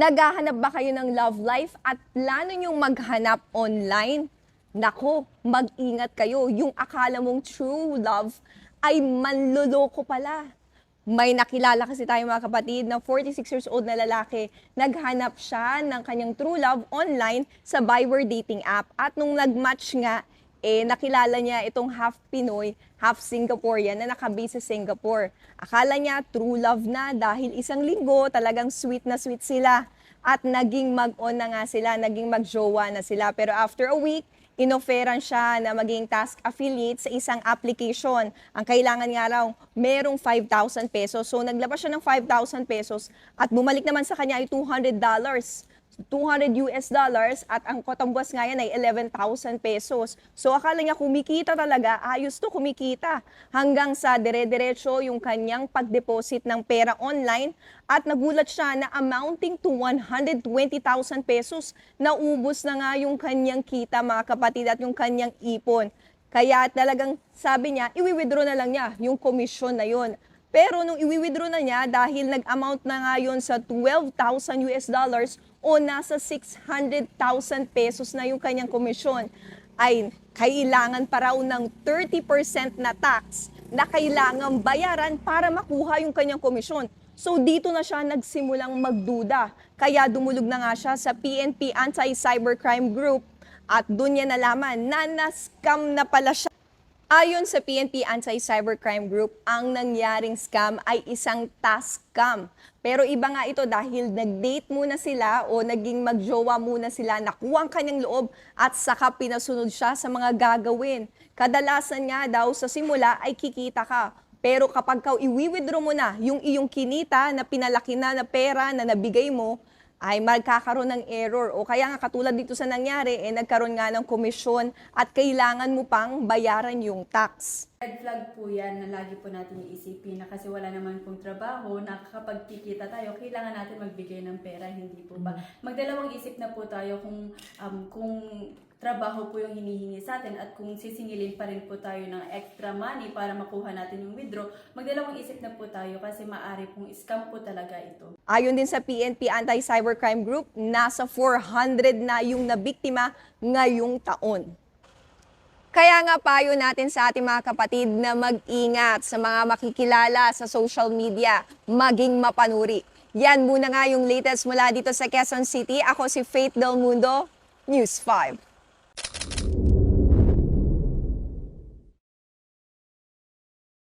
Naghahanap ba kayo ng love life at plano nyong maghanap online? Nako, mag-ingat kayo. Yung akala mong true love ay manloloko pala. May nakilala kasi tayo mga kapatid na 46 years old na lalaki. Naghanap siya ng kanyang true love online sa Viber dating app. At nung nag-match nga, eh nakilala niya itong half Pinoy, half Singaporean na nakabase sa Singapore. Akala niya true love na dahil isang linggo talagang sweet na sweet sila. At naging mag-on na nga sila, naging mag-jowa na sila. Pero after a week, inoferan siya na maging task affiliate sa isang application. Ang kailangan nga raw, merong 5,000 pesos. So naglabas siya ng 5,000 pesos at bumalik naman sa kanya ay $200. 200 US dollars at ang kotambuas nga yan ay 11,000 pesos. So akala niya kumikita talaga, ayos to kumikita. Hanggang sa dire-diretso yung kanyang pag-deposit ng pera online at nagulat siya na amounting to 120,000 pesos. Naubos na nga yung kanyang kita mga kapatid at yung kanyang ipon. Kaya talagang sabi niya, iwi-withdraw na lang niya yung komisyon na yun. Pero nung iwi-withdraw na niya dahil nag-amount na nga yun sa 12,000 US dollars o nasa 600,000 pesos na yung kanyang komisyon, ay kailangan pa raw ng 30% na tax na kailangan bayaran para makuha yung kanyang komisyon. So dito na siya nagsimulang magduda. Kaya dumulog na nga siya sa PNP Anti-Cybercrime Group at doon niya nalaman na na-scam na pala siya. Ayon sa PNP Anti-Cybercrime Group, ang nangyaring scam ay isang task scam. Pero iba nga ito dahil nag-date muna sila o naging magjowa muna sila, nakuha ang kanyang loob at saka pinasunod siya sa mga gagawin. Kadalasan nga daw sa simula ay kikita ka. Pero kapag ka iwi-withdraw mo na yung iyong kinita na pinalaki na na pera na nabigay mo, ay magkakaroon ng error. O kaya nga katulad dito sa nangyari, eh, nagkaroon nga ng komisyon at kailangan mo pang bayaran yung tax. Red flag po yan na lagi po natin iisipin na kasi wala naman pong trabaho na kapag kikita tayo, kailangan natin magbigay ng pera, hindi po ba? Magdalawang isip na po tayo kung, um, kung trabaho po yung hinihingi sa atin at kung sisingilin pa rin po tayo ng extra money para makuha natin yung withdraw, magdalawang isip na po tayo kasi maari pong scam po talaga ito. Ayon din sa PNP Anti-Cybercrime Group, nasa 400 na yung nabiktima ngayong taon. Kaya nga payo natin sa ating mga kapatid na mag-ingat sa mga makikilala sa social media, maging mapanuri. Yan muna nga yung latest mula dito sa Quezon City. Ako si Faith Del Mundo, News 5.